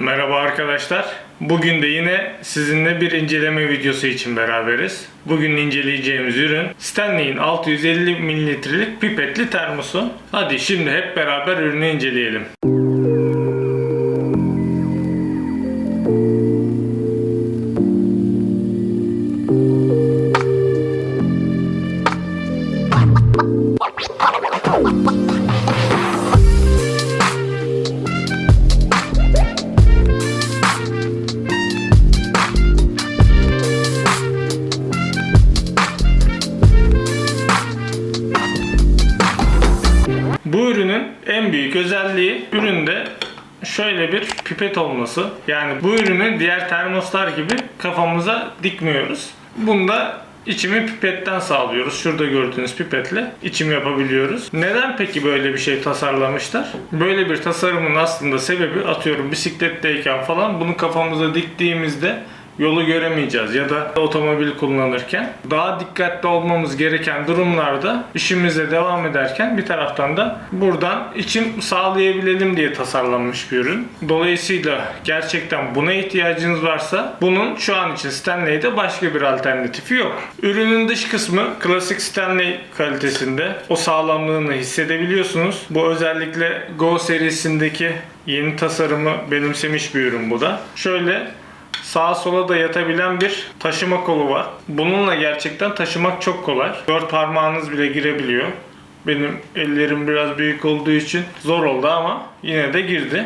Merhaba arkadaşlar. Bugün de yine sizinle bir inceleme videosu için beraberiz. Bugün inceleyeceğimiz ürün Stanley'in 650 mililitrelik pipetli termosu. Hadi şimdi hep beraber ürünü inceleyelim. Bu ürünün en büyük özelliği üründe şöyle bir pipet olması. Yani bu ürünü diğer termoslar gibi kafamıza dikmiyoruz. Bunda içimi pipetten sağlıyoruz. Şurada gördüğünüz pipetle içim yapabiliyoruz. Neden peki böyle bir şey tasarlamışlar? Böyle bir tasarımın aslında sebebi atıyorum bisikletteyken falan bunu kafamıza diktiğimizde yolu göremeyeceğiz ya da otomobil kullanırken daha dikkatli olmamız gereken durumlarda işimize devam ederken bir taraftan da buradan içim sağlayabilelim diye tasarlanmış bir ürün. Dolayısıyla gerçekten buna ihtiyacınız varsa bunun şu an için Stanley'de başka bir alternatifi yok. Ürünün dış kısmı klasik Stanley kalitesinde o sağlamlığını hissedebiliyorsunuz. Bu özellikle Go serisindeki yeni tasarımı benimsemiş bir ürün bu da. Şöyle sağa sola da yatabilen bir taşıma kolu var. Bununla gerçekten taşımak çok kolay. Dört parmağınız bile girebiliyor. Benim ellerim biraz büyük olduğu için zor oldu ama yine de girdi.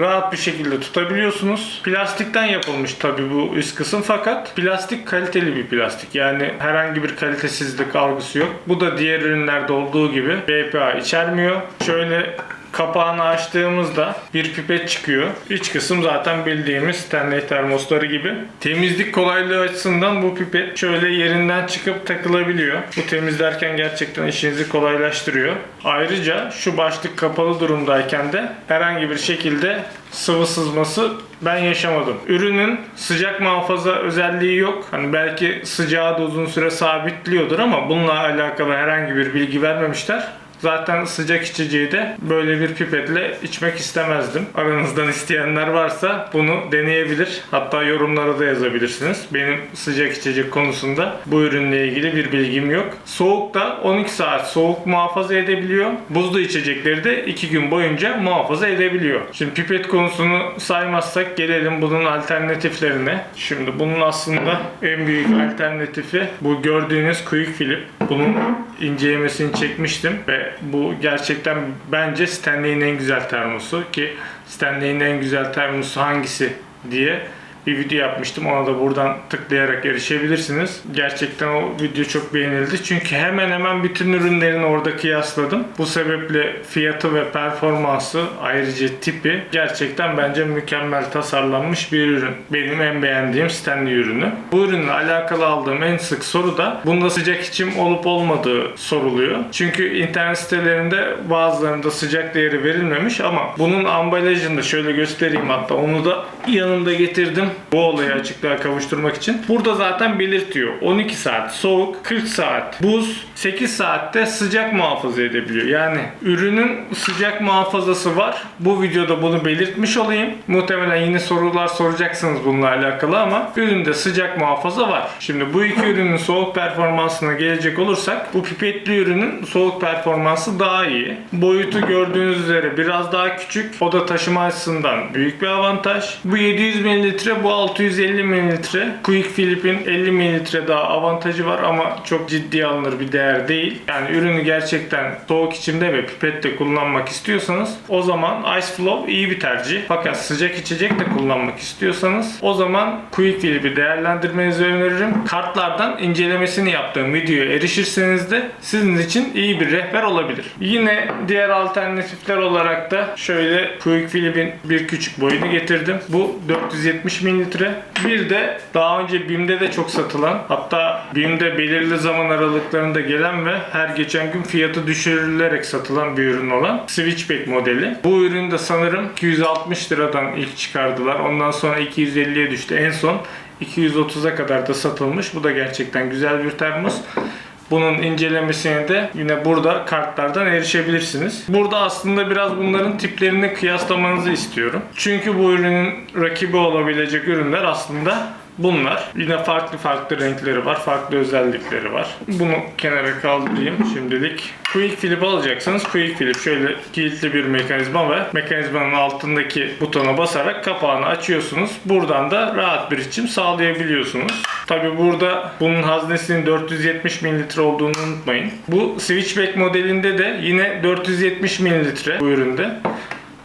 Rahat bir şekilde tutabiliyorsunuz. Plastikten yapılmış tabii bu üst kısım fakat plastik kaliteli bir plastik. Yani herhangi bir kalitesizlik algısı yok. Bu da diğer ürünlerde olduğu gibi BPA içermiyor. Şöyle kapağını açtığımızda bir pipet çıkıyor. İç kısım zaten bildiğimiz Stanley termosları gibi. Temizlik kolaylığı açısından bu pipet şöyle yerinden çıkıp takılabiliyor. Bu temizlerken gerçekten işinizi kolaylaştırıyor. Ayrıca şu başlık kapalı durumdayken de herhangi bir şekilde sıvı sızması ben yaşamadım. Ürünün sıcak muhafaza özelliği yok. Hani belki sıcağı da uzun süre sabitliyordur ama bununla alakalı herhangi bir bilgi vermemişler. Zaten sıcak içeceği de böyle bir pipetle içmek istemezdim. Aranızdan isteyenler varsa bunu deneyebilir. Hatta yorumlara da yazabilirsiniz. Benim sıcak içecek konusunda bu ürünle ilgili bir bilgim yok. Soğukta 12 saat soğuk muhafaza edebiliyor. Buzlu içecekleri de 2 gün boyunca muhafaza edebiliyor. Şimdi pipet konusunu saymazsak gelelim bunun alternatiflerine. Şimdi bunun aslında en büyük alternatifi bu gördüğünüz Quick Flip. Bunun incelemesini çekmiştim ve bu gerçekten bence Stanley'in en güzel termosu ki Stanley'in en güzel termosu hangisi diye bir video yapmıştım. Ona da buradan tıklayarak erişebilirsiniz. Gerçekten o video çok beğenildi. Çünkü hemen hemen bütün ürünlerini orada kıyasladım. Bu sebeple fiyatı ve performansı ayrıca tipi gerçekten bence mükemmel tasarlanmış bir ürün. Benim en beğendiğim Stanley ürünü. Bu ürünle alakalı aldığım en sık soru da bunda sıcak içim olup olmadığı soruluyor. Çünkü internet sitelerinde bazılarında sıcak değeri verilmemiş ama bunun ambalajını şöyle göstereyim hatta onu da yanımda getirdim bu olayı açıklığa kavuşturmak için. Burada zaten belirtiyor. 12 saat soğuk, 40 saat buz, 8 saatte sıcak muhafaza edebiliyor. Yani ürünün sıcak muhafazası var. Bu videoda bunu belirtmiş olayım. Muhtemelen yine sorular soracaksınız bununla alakalı ama üründe sıcak muhafaza var. Şimdi bu iki ürünün soğuk performansına gelecek olursak bu pipetli ürünün soğuk performansı daha iyi. Boyutu gördüğünüz üzere biraz daha küçük. O da taşıma açısından büyük bir avantaj. Bu 700 mililitre bu 650 mililitre. Quick Philip'in 50 mililitre daha avantajı var ama çok ciddi alınır bir değer değil. Yani ürünü gerçekten soğuk içimde ve pipetle kullanmak istiyorsanız o zaman Ice Flow iyi bir tercih. Fakat sıcak içecek de kullanmak istiyorsanız o zaman Quick Philip'i değerlendirmenizi öneririm. Kartlardan incelemesini yaptığım videoya erişirseniz de sizin için iyi bir rehber olabilir. Yine diğer alternatifler olarak da şöyle Quick Philip'in bir küçük boyunu getirdim. Bu 470 mililitre. Bir de daha önce BİM'de de çok satılan hatta BİM'de belirli zaman aralıklarında gelen ve her geçen gün fiyatı düşürülerek satılan bir ürün olan Switchback modeli. Bu ürün de sanırım 260 liradan ilk çıkardılar. Ondan sonra 250'ye düştü. En son 230'a kadar da satılmış. Bu da gerçekten güzel bir termos. Bunun incelemesine de yine burada kartlardan erişebilirsiniz. Burada aslında biraz bunların tiplerini kıyaslamanızı istiyorum. Çünkü bu ürünün rakibi olabilecek ürünler aslında Bunlar. Yine farklı farklı renkleri var, farklı özellikleri var. Bunu kenara kaldırayım şimdilik. Quick Flip alacaksanız Quick Flip şöyle kilitli bir mekanizma ve mekanizmanın altındaki butona basarak kapağını açıyorsunuz. Buradan da rahat bir içim sağlayabiliyorsunuz. Tabi burada bunun haznesinin 470 mililitre olduğunu unutmayın. Bu Switchback modelinde de yine 470 mililitre bu üründe.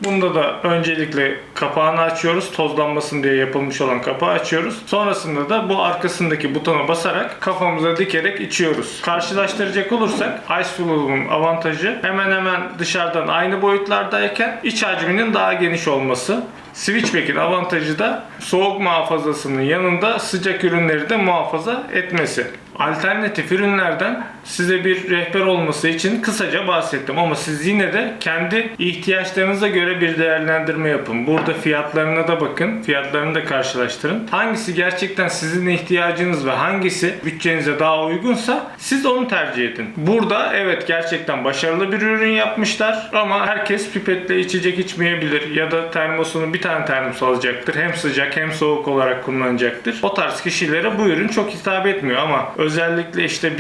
Bunda da öncelikle kapağını açıyoruz. Tozlanmasın diye yapılmış olan kapağı açıyoruz. Sonrasında da bu arkasındaki butona basarak kafamıza dikerek içiyoruz. Karşılaştıracak olursak Ice Flow'un avantajı hemen hemen dışarıdan aynı boyutlardayken iç hacminin daha geniş olması. Switchback'in avantajı da soğuk muhafazasının yanında sıcak ürünleri de muhafaza etmesi. Alternatif ürünlerden size bir rehber olması için kısaca bahsettim ama siz yine de kendi ihtiyaçlarınıza göre bir değerlendirme yapın. Burada fiyatlarına da bakın, fiyatlarını da karşılaştırın. Hangisi gerçekten sizin ihtiyacınız ve hangisi bütçenize daha uygunsa siz onu tercih edin. Burada evet gerçekten başarılı bir ürün yapmışlar ama herkes pipetle içecek içmeyebilir ya da termosunu bir tane termos alacaktır. Hem sıcak hem soğuk olarak kullanacaktır. O tarz kişilere bu ürün çok hitap etmiyor ama özellikle işte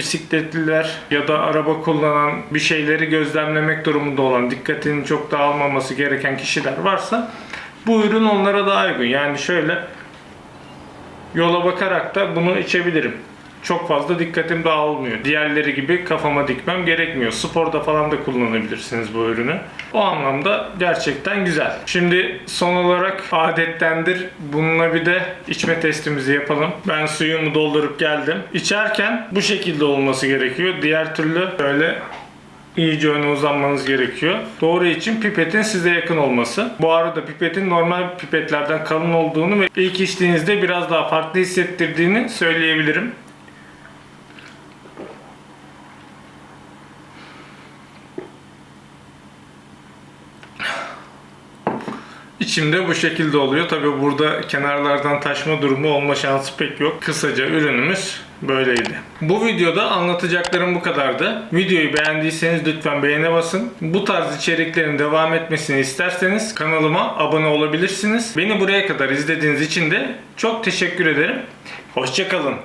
bisikletliler ya da araba kullanan bir şeyleri gözlemlemek durumunda olan dikkatinin çok dağılmaması gereken kişiler varsa bu ürün onlara daha uygun. Yani şöyle yola bakarak da bunu içebilirim. Çok fazla dikkatim dağılmıyor. Diğerleri gibi kafama dikmem gerekmiyor. Sporda falan da kullanabilirsiniz bu ürünü. O anlamda gerçekten güzel. Şimdi son olarak adettendir bununla bir de içme testimizi yapalım. Ben suyumu doldurup geldim. İçerken bu şekilde olması gerekiyor. Diğer türlü böyle iyice öne uzanmanız gerekiyor. Doğru için pipetin size yakın olması. Bu arada pipetin normal pipetlerden kalın olduğunu ve ilk içtiğinizde biraz daha farklı hissettirdiğini söyleyebilirim. İçimde bu şekilde oluyor. Tabi burada kenarlardan taşma durumu olma şansı pek yok. Kısaca ürünümüz böyleydi. Bu videoda anlatacaklarım bu kadardı. Videoyu beğendiyseniz lütfen beğene basın. Bu tarz içeriklerin devam etmesini isterseniz kanalıma abone olabilirsiniz. Beni buraya kadar izlediğiniz için de çok teşekkür ederim. Hoşçakalın.